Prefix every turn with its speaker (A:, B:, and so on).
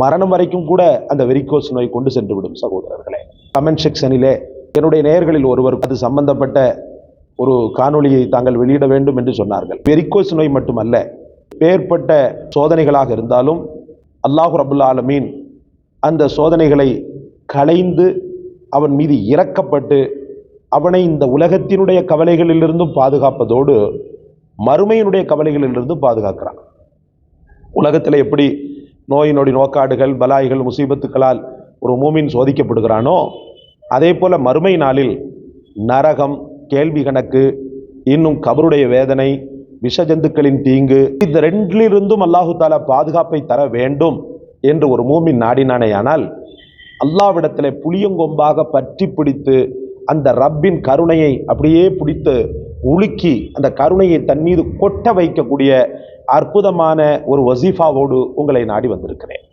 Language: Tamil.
A: மரணம் வரைக்கும் கூட அந்த வெரிகோஸ் நோய் கொண்டு சென்று விடும் சகோதரர்களே. கமெண்ட் செக்ஷனிலே என்னுடைய நேயர்களில் ஒருவர் அது சம்பந்தப்பட்ட ஒரு காணொளியை தாங்கள் வெளியிட வேண்டும் என்று சொன்னார்கள். வெரிகோஸ் நோய் மட்டுமல்ல பேர்பட்ட சோதனைகளாக இருந்தாலும் அல்லாஹு ரபுல்லா ஆலமீன் அந்த சோதனைகளை களைந்து அவன் மீது இறக்கப்பட்டு அவனை இந்த உலகத்தினுடைய கவலைகளிலிருந்தும் பாதுகாப்பதோடு மறுமையினுடைய கவலைகளிலிருந்தும் பாதுகாக்கிறான். உலகத்தில் எப்படி நோயினுடைய நோக்காடுகள் பலாய்கள் முசீபத்துக்களால் ஒரு மூமின் சோதிக்கப்படுகிறானோ அதே போல் மறுமை நாளில் நரகம் கேள்வி கணக்கு இன்னும் கபருடைய வேதனை விஷஜந்துக்களின் தீங்கு இந்த ரெண்டிலிருந்தும் அல்லாஹு தாலா பாதுகாப்பை தர வேண்டும் என்று ஒரு மூமின் நாடினானேயானால் அல்லாவிடத்தில் புளியங்கொம்பாக பற்றி பிடித்து அந்த ரப்பின் கருணையை அப்படியே பிடித்து உலுக்கி அந்த கருணையை தன் மீது கொட்ட வைக்கக்கூடிய அற்புதமான ஒரு வசீஃபாவோடு உங்களை நாடி வந்திருக்கிறேன்.